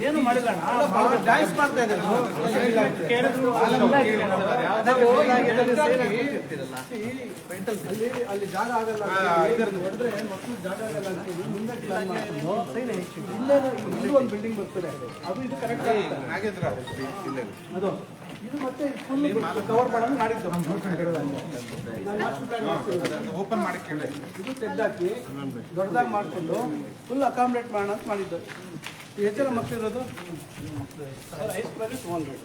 ಏನು ಮಾಡಿಲ್ಲ ಮಾಡ್ತಾ ಇದ್ದಾರೆ. ಅಲ್ಲಿ ಜಾಗ ಆಗಲ್ಲ ಹೊಡೆದ್ರೆ ಮಕ್ಕಳು ಜಾಗ ಆಗಲ್ಲ ಅಂತ ಮುಂದೆ ಇಲ್ಲೇ ಒಂದು ಬಿಲ್ಡಿಂಗ್ ಬರ್ತದೆ. ಅದು ಇದು ಕರೆಕ್ಟ್ ಅದು. ಇದು ಮತ್ತೆ ಫುಲ್ ಕವರ್ ಮಾಡೋದು ಮಾಡಿದ್ದು. ಓಪನ್ ಮಾಡಿ ಕೇಳಿ. ಇದು ತೆಗ್ದಾಕಿ ದೊಡ್ಡದಾಗಿ ಮಾಡಿಕೊಂಡು ಫುಲ್ ಅಕಾಮಿಡೇಟ್ ಮಾಡೋಣ ಅಂತ ಮಾಡಿದ್ದು. ಎಷ್ಟು ಜನ ಮಕ್ಕಳಿರೋದು ಹೈಸ್ಕೂಲಲ್ಲಿ ಟೂ ಹಂಡ್ರೆಡ್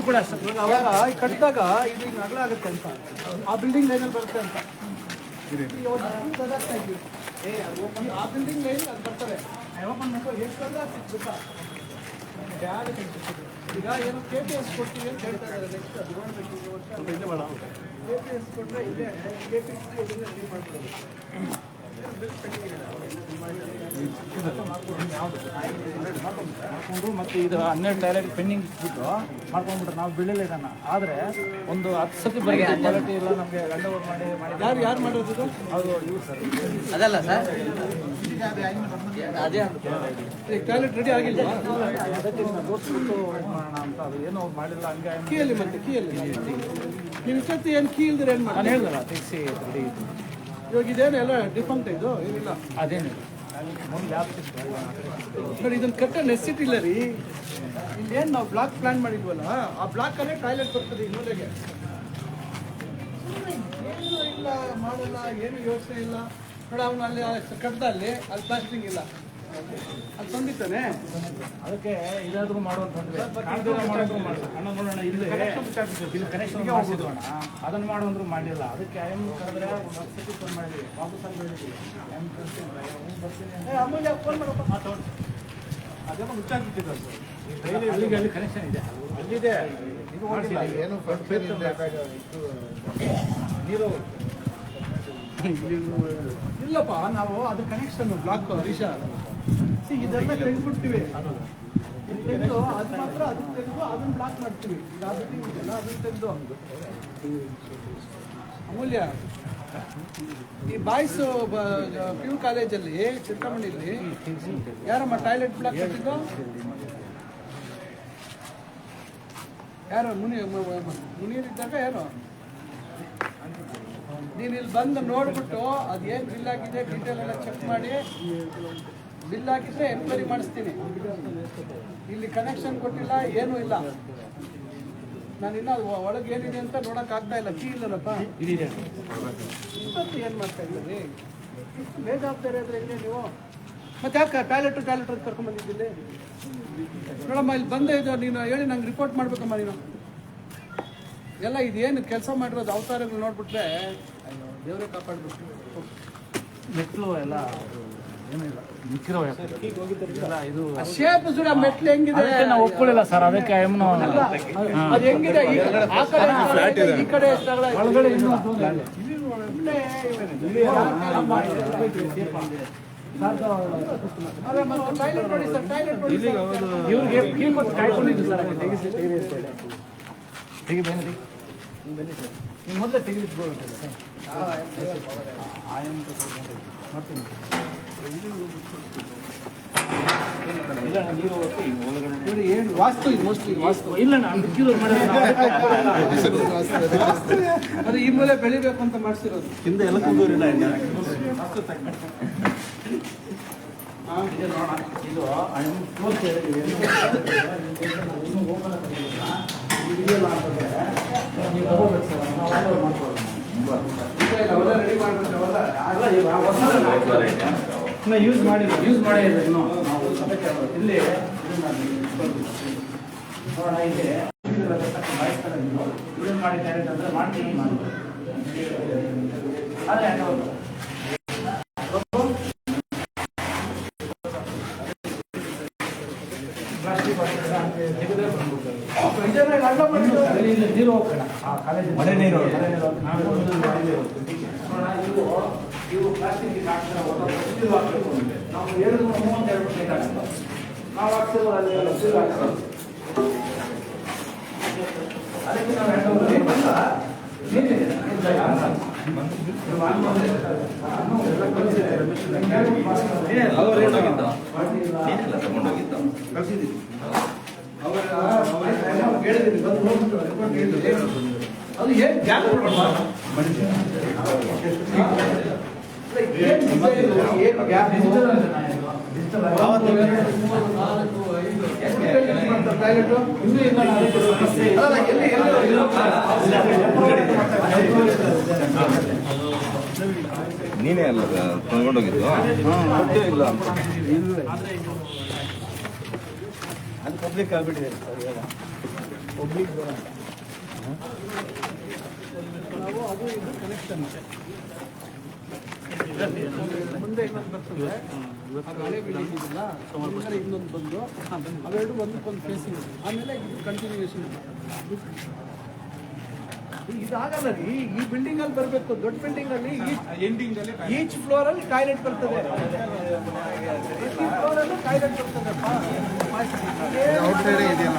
ಕೂಡ ಅವಾಗ ಕಟ್ಟಿದಾಗ ಇದು ಅಗಲ ಆಗುತ್ತೆ ಅಂತ ಆ ಬಿಲ್ಡಿಂಗ್ ಲೈನಲ್ಲಿ ಬರುತ್ತೆ ಅಂತ ಆ ಬಿಲ್ಡಿಂಗ್ ಲೈನ್ ಅದು ಬರ್ತದೆ ಓಪನ್ ಮಾಡ್ಕೊಂಡು ಎಷ್ಟು ಅಗಲ ಈಗ ಏನು ಕೆ ಪಿ ಎಸ್ ಕೊಡ್ತೀವಿ ಅಂತ ಹೇಳ್ತಾ ಇದ್ದಾರೆ ನೆಕ್ಸ್ಟ್ ಅದು ನೋಡ್ಬೇಕು ಈ ವರ್ಷ ಕೆ ಪಿ ಎಸ್ ಕೊಟ್ಟರೆ ಇಲ್ಲೇ ಕೆ ಪಿ ಎಸ್ ಮಾಡ್ತಾರೆ ಮಾಡ್ಕೊಂಡು ಮತ್ತೆ ಇದು ಹನ್ನೆರಡು ಟಾಯ್ಲೆಟ್ ಪೆಂಡಿಂಗ್ ಇಟ್ಬಿಟ್ಟು ಮಾಡ್ಕೊಂಡ್ಬಿಟ್ರೆ ನಾವು ಬೀಳಿಲ್ಲ ಇದನ್ನ. ಆದರೆ ಒಂದು ಹತ್ತು ಸತಿ ಬರೀ ಕ್ವಾಲಿಟಿ ಇಲ್ಲ ನಮಗೆ ಗಂಡವರು ಮಾಡಿ ಮಾಡಿ ಯಾರು ಯಾರು ಮಾಡೋದು ಇದು? ಅದು ಇವ್ರು ಸರ್. ಅದಲ್ಲ ಸರ್? ಅದೇ ಈಗ ಟಾಯ್ಲೆಟ್ ರೆಡಿ ಆಗಿಲ್ಲ ಅದಕ್ಕೆ ತೋರಿಸ್ಬಿಟ್ಟು ಮಾಡೋಣ ಅಂತ ಅದು. ಏನೋ ಅವ್ರು ಮಾಡಿಲ್ಲ ಹಂಗೆ ಹಂಗೆ ಕೀಯಲ್ಲಿ ಮತ್ತೆ ಕೀಯಲ್ಲಿ. ನೀವು ಸತಿ ಏನು ಕೀ ಇಲ್ದ್ರೆ ಏನು ಮಾಡಿ ನಾನು ಹೇಳ್ದಲ್ಲ ತೆಗಿಸಿ ರೆಡಿ ಇತ್ತು. ಇವಾಗ ಇದೇನು ಎಲ್ಲ ಡಿಫಂಕ್ಟ್ ಇದು ಏನಿಲ್ಲ. ಅದೇನು ನೋಡಿ ಇದನ್ನ ಕಟ್ಟ ನೆಸಿಟಿ ಇಲ್ಲ ರೀ. ಇಲ್ಲೇನು ನಾವು ಬ್ಲಾಕ್ ಪ್ಲಾನ್ ಮಾಡಿದ್ವಲ್ಲ ಆ ಬ್ಲಾಕ್ ಅಲ್ಲೇ ಟಾಯ್ಲೆಟ್ ಬರ್ತದೆ ಏನು ಇಲ್ಲ ಮಾಡಲ್ಲ ಏನು ಯೋಚನೆ ಇಲ್ಲ. ನೋಡಿ ಅವನು ಅಲ್ಲಿ ಕಟ್ಟದ ಅಲ್ಲಿ ಅಲ್ಲಿ ಪ್ಲಾಸ್ಟಿಂಗ್ ಇಲ್ಲ. ತಂದಿತ್ತಾನೆ ಅದಕ್ಕೆ ಇದಾದ್ರೂ ಮಾಡುವಂತಂದ್ರೆ ಅಣ್ಣ ನೋಡೋಣ ಇಲ್ಲಿ. ಇಲ್ಲಿ ಕನೆಕ್ಷನ್ ಅದನ್ನ ಮಾಡುವಂದ್ರು ಮಾಡಿಲ್ಲ. ಅದಕ್ಕೆ ಐ ಎಂ ಕರೆದ್ರೆ ಒಂದು ಹತ್ತು ಸತಿ ಫೋನ್ ಮಾಡಿದ್ವಿ ವಾಪಸ್ ಅಲ್ಲಿ ಹೇಳಿದ್ವಿ ಐ ಎಂ ಕಳಿಸ್ತೀನಿ ಬರ್ತೀನಿ ಅಂತ. ಏ, ಅಮೂಲ್ಯ ಫೋನ್ ಮಾಡಪ್ಪ ಮಾತಾಡು. ಅದೇನೋ ಮುಚ್ಚಾಕ್ಬಿಟ್ಟಿದ್ದು ಅದು. ಅಲ್ಲಿಗೆ ಅಲ್ಲಿ ಕನೆಕ್ಷನ್ ಇದೆ. ಅಲ್ಲಿದೆ. ಇದು ಮಾಡಿಲ್ಲ ಏನು ನೀರು ಇಲ್ಲಪ್ಪ ನಾವು ಅದು ಕನೆಕ್ಷನ್ ಬ್ಲಾಕ್ ಹರೀಶ. ಇದೆಲ್ಲ ತೆಗೆದ್ಬಿಡ್ತೀವಿ. ತೆಗೆದು, ಅದು ಮಾತ್ರ ಅದನ್ನ ತೆಗೆದು, ಅದನ್ನ ಬ್ಲಾಕ್ ಮಾಡ್ತೀವಿ. ಈಗ ಬಿಲ್ಡಿಂಗ್ ಇದೆಯಲ್ಲ ಅದನ್ನ ತೆಗೆದು. ಅಮೂಲ್ಯ. ಈ ಬಾಯ್ಸ್ ಪಿ ಯು ಕಾಲೇಜಲ್ಲಿ ಚಿಕ್ಕಮಣ್ಣಿಲಿ ಯಾರಮ್ಮ ಟಾಯ್ಲೆಟ್ ಬ್ಲಾಕ್ ಕಟ್ಟಿದ್ದು ಯಾರು, ಮುನಿ ಮುನಿಯರಿದ್ದಾಗ ಯಾರು? ನೀನು ಇಲ್ಲಿ ಬಂದು ನೋಡ್ಬಿಟ್ಟು, ಅದೇನು ಬಿಲ್ ಆಗಿದೆ ಡೀಟೇಲ್ ಎಲ್ಲ ಚೆಕ್ ಮಾಡಿ. ಬಿಲ್ ಹಾಕಿದ್ರೆ ಎನ್ಕ್ವೈರಿ ಮಾಡಿಸ್ತೀನಿ. ಇಲ್ಲಿ ಕನೆಕ್ಷನ್ ಕೊಟ್ಟಿಲ್ಲ ಏನೂ ಇಲ್ಲ. ನಾನು ಇನ್ನೂ ಒಳಗೆ ಏನಿದೆ ಅಂತ ನೋಡಕ್ ಆಗ್ತಾ ಇಲ್ಲ. ಕೀ ಇಲ್ಲಲ್ಲಪ್ಪ. ಇಷ್ಟೊತ್ತು ಏನು ಮಾಡ್ತಾ ಇದ್ದೀರಿ? ಇಷ್ಟು ಬೇಜವಾಬ್ದಾರಿ ಆದ್ರೆ ಇಲ್ಲೇ ನೀವು ಮತ್ತೆ ಯಾಕೆ ಟಾಯ್ಲೆಟ್ ಟಾಯ್ಲೆಟ್ ಅಂತ ಕರ್ಕೊಂಡ್ಬಂದಿದ್ದಿಲ್ಲಿ ನೋಡಮ್ಮ ಇಲ್ಲಿ ಬಂದೇ ಇದು ನೀನು ಹೇಳಿ ನಂಗೆ ರಿಪೋರ್ಟ್ ಮಾಡ್ಬೇಕಮ್ಮ ನೀನು. ಎಲ್ಲ ಇದೇನು ಕೆಲಸ ಮಾಡಿರೋದು ಅವತಾರಗಳು ನೋಡ್ಬಿಟ್ರೆ ದೇವರೇ ಕಾಪಾಡ್ಬೇಕು ಮೆಟ್ಲು ಎಲ್ಲ ನಾವು ಒಪ್ಕೊಳ್ಳಿಲ್ಲ ಸರ್ ಅದಕ್ಕೆ ಎಮ್ನು ಸರ್. ಇವ್ರಿಗೆ ಕಾಯ್ಕೊಂಡಿದ್ದು ಮೊದಲೇ ತೆಗೆದಿಟ್ಕೊಳ್ಬೇಕು ಮಾಡ್ತೀನಿ. ಏನು ವಾಸ್ತು ಇದು ವಾಸ್ತು ಇಲ್ಲ ಅದು ಈ ಮೂಲೆ ಬೆಳಿಬೇಕು ಅಂತ ಹಿಂದೆ ಎಲ್ಲ ಕುಂದೂರಿಲ್ಲ ಇದು ಇನ್ನು ಯೂಸ್ ಮಾಡಿಲ್ಲ ಯೂಸ್ ಮಾಡೇ ಇಲ್ಲ ಇನ್ನು ನಾವು ಇಲ್ಲಿ ನೋಡೋಣ ಇಲ್ಲಿ ಯೂಸ್ ಮಾಡಿ ಮಾಡ್ತೀನಿ ಮಾಡಿ ಅದೇ ಹೌದು. ನೀರು. ಹೋಗ್ಬೇಡ ಆ ಕಾಲೇಜ್ ಮಳೆ ನೀರು. ಮಳೆ ನೀರು. ನಾವೇ ಒಂದು ಮಳೆ ನೀರು. ನೋಡೋಣ, ಇವು ಇವು ಪ್ಲಾಸ್ಟಿಕ್ ಹಾಕ್ತಾರೆ ಇದು ಹಾಕ್ಬೇಕು ಅಂದ್ರೆ ನಾವು ಎರಡು ಮೂವತ್ತೆರಡು ಪರ್ಸೆಂಟ್ ಆಗ್ತದೆ ನಾವು ಹಾಕ್ತಿರೋ ಅಲ್ಲಿ ಸೀಲ್ ಹಾಕ್ತಾರೆ ಅದಕ್ಕೆ ನಾವು ನೀರು ಬಂದ ಅದು ಏನ್ ಗ್ಯಾಪ್ ನಾನು ಅಲ್ಲ ತಗೊಂಡೋಗಿದ್ದು. ಇಲ್ಲ. ಪಬ್ಲಿಕ್ ಆಗ್ಬಿಟ್ಟಿದೆ. ಪಬ್ಲಿಕ್ ಕನೆಕ್ಷನ್ ಮುಂದೆ ಇನ್ನೊಂದು ಬರ್ತದೆ ಅದು ಹಳೆ ಬಿಲ್ಡಿಂಗ್ ಇದೆಯಲ್ಲ ಹಿಂದ್ಗಡೆ ಇನ್ನೊಂದು ಬಂದು ಅವೆರಡು ಒಂದಕ್ಕೊಂದು ಫೇಸಿಂಗ್ ಆಮೇಲೆ ಇದು ಕಂಟಿನ್ಯೂಯೇಷನ್ ಇದಾಗಲ್ಲ ರೀ ಈ ಬಿಲ್ಡಿಂಗ್ ಅಲ್ಲಿ ಬರಬೇಕು ದೊಡ್ಡ ಬಿಲ್ಡಿಂಗ್ ಅಲ್ಲಿ ಎಂಡಿಂಗ್ ಈಚ್ ಫ್ಲೋರ್ ಅಲ್ಲಿ ಟಾಯ್ಲೆಟ್ ಬರ್ತದೆ ಪ್ರತಿ ಫ್ಲೋರ್ ಅಲ್ಲೂ ಟಾಯ್ಲೆಟ್ ಸೈಡ್ ಇದೆಯಲ್ಲ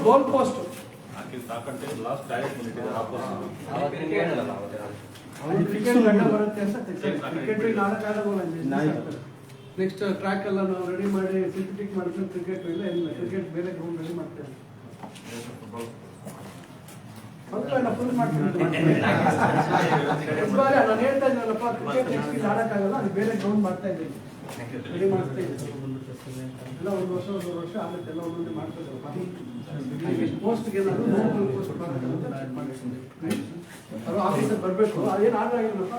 ಗೋಲ್ ಪೋಸ್ಟ್ ಆಡೋದು ನೆಕ್ಸ್ಟ್ ಟ್ರ್ಯಾಕ್ ಎಲ್ಲ ನಾವು ರೆಡಿ ಮಾಡಿ ಸಿಂಥೆಟಿಕ್ ಮಾಡಿದ್ರೆ ಕ್ರಿಕೆಟ್ ಇಲ್ಲ ಇಲ್ಲ ಕ್ರಿಕೆಟ್ ಬೇರೆ ಗ್ರೌಂಡ್ ರೆಡಿ ಮಾಡ್ತೇವೆ ಸ್ವಲ್ಪ ಫುಲ್ ಮಾಡ್ತೀನಿ ಫುಟ್ಬಾಲ್ ನಾನು ಹೇಳ್ತಾ ಇದ್ದೀನಲ್ಲಪ್ಪ ಕ್ರಿಕೆಟ್ ಅದು ಬೇರೆ ಗ್ರೌಂಡ್ ಮಾಡ್ತಾ ಇದ್ದೀನಿ. ರೆಡಿ ಮಾಡ್ತಾ ಇದ್ದೀನಿ. ಎಲ್ಲ ಒಂದು ವರ್ಷ ಒಂದು ವರ್ಷ ಆಗುತ್ತೆ, ಎಲ್ಲ ಒಂದೊಂದೇ ಮಾಡ್ತಿದ್ದಪ್ಪ ಪೋಸ್ಟ್ಗೆ ಏನಾದ್ರು ಲೋಕಲ್ ಪೋಸ್ಟ್ ಅವರು ಆಫೀಸಲ್ಲಿ ಬರಬೇಕು. ಅದೇನು ಆರ್ಡರ್ ಆಗಿಲ್ಲಪ್ಪ?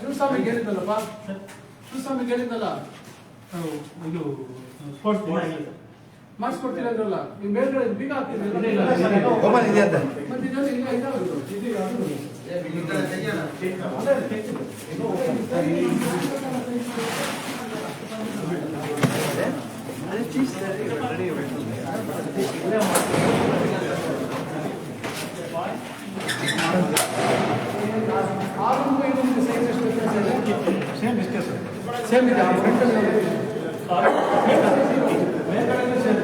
ಶಿವಸ್ವಾಮಿಗೆ ಹೇಳಿದ್ದಲ್ಲಪ್ಪ? ಶಿವಸ್ವಾಮಿಗೆ ಹೇಳಿದ್ದಲ್ಲ? ಇದು ಸ್ಪೋರ್ಟ್ಸ್ ಮಾಡಿಸ್ಕೊಡ್ತೀನಿ ಅಂದ್ರಲ್ಲ ನೀವು ಮೇಲ್ಗಡೆ ಬೀಗ ಹಾಕ್ತೀನಿ ಓಪನ್ ಇದೆ ಅಂತ ಮತ್ತೆ ಇದೆಲ್ಲ ಈಗ ಇದಾಗೋದು ಇದು ಯಾವ್ದು? ಅದೇ ತೆಗ್ದು. ಆ ರೂಮ್ಗೂ ಈ ರೂಮ್ಗೂ size ಎಷ್ಟು ವ್ಯತ್ಯಾಸ ಇದೆ? ಸೇಮ್ ಡಿಸ್ಕಸ್ ಸೇಮ್ ಇದೆ. ಆ front ಅಲ್ಲಿ ಫ್ರಂಟ್ ಅಲ್ಲಿ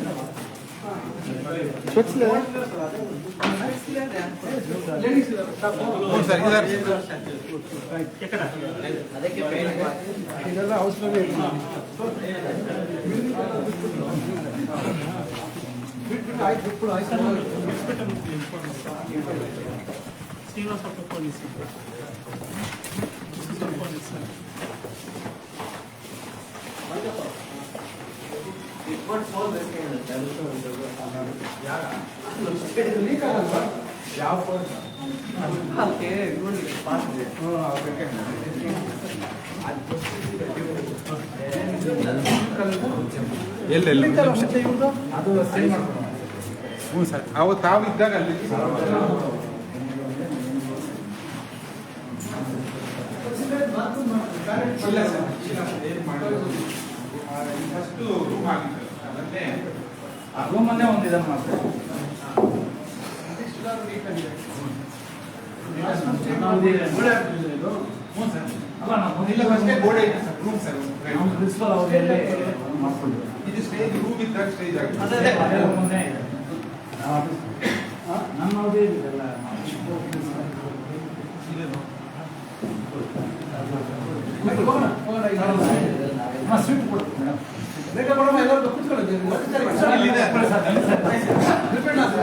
అవసరం లేదు ఇప్పుడు శ్రీనివాస్ ఒక ఫోన్ ఇస్తాను ಯಾವ ಎಲ್ಲೆಲ್ಲ ಮುಂಚೆ ಇವ್ರದ್ದು? ಅದು ಹ್ಞೂ ಸರ್. ಅವತ್ತು ತಾವಿದ್ದಾಗ ಅಲ್ಲಿ ಇಲ್ಲ ಸರ್. ಇಲ್ಲ ಸರ್. ಏನು ಮಾಡೋದು ಫಸ್ಟು ರೂಮ್ ಆಗಿತ್ತು. ಮಾಡ್ತೀನಿ ಆ ರೂಮನ್ನೇ ಒಂದು ಇದನ್ನು ಸರ್. ಅಲ್ಲ ನಾವು ಇಲ್ಲ ಗೋಡೆ ಇದೆ ಸರ್ ರೂಮ್ ಸರ್. ಪ್ರಿನ್ಸಿಪಲ್ ಅವರಲ್ಲಿ ಇದು ಸ್ಟೇಜ್ ರೂಮ್ ಇದ್ದಾಗ ಸ್ಟೇಜ್ ಆಗಿದೆ ಅದೇ ಅದೇ ಮುಂದೆ ನಮ್ಮ ಅವಧಿ ಇದೆಲ್ಲ ಸ್ವೀಟ್ ಕೊಡ್ತೀವಿ ಮೇಡಮ್ ಬೇಗ ಮೇಡಮ್ ಎಲ್ಲರೂ